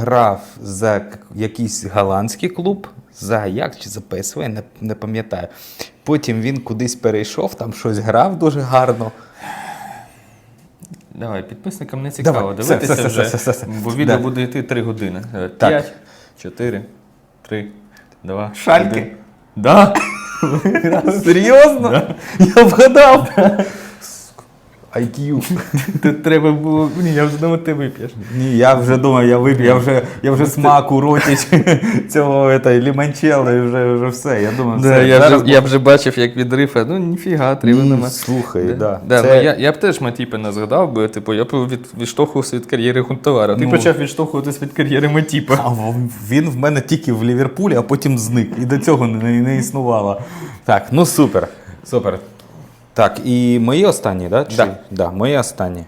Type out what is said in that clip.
грав за якийсь голландський клуб, за Аякс чи за ПСВ, не, не пам'ятаю. Потім він кудись перейшов, там щось грав дуже гарно. Давай, підписникам не цікаво Давай, все, дивитися все, все, вже, все, все. бо відео Да. буде йти 3 години. Давай, Так. 5, 4, 3, 2, Шальки? 1. Да. Серйозно? Я вгадав. IQ. Тут треба було. Ні, я вже думав, ти вип'єш. Ні, я вже думаю, я вип'ю, я вже, я вже смак у роті цього ета, лімончелло і вже, вже все. Я думаю, Да, все. я, вже, я вже бачив, як від рифа. Ну, ніфіга, Ні, треба нема. Слухай, да. Да. Да, Це- ну, я, я б теж Матіпа не згадав, бо типу, я б від, відштовхувався від кар'єри Гунтовара. Ти Ну. почав відштовхуватись від кар'єри Матіпа. А він в мене тільки в Ліверпулі, а потім зник. І до цього не, не існувало. Так, ну супер. Супер. Так, і мої останні, да? Чи? Да. Да, мої останні.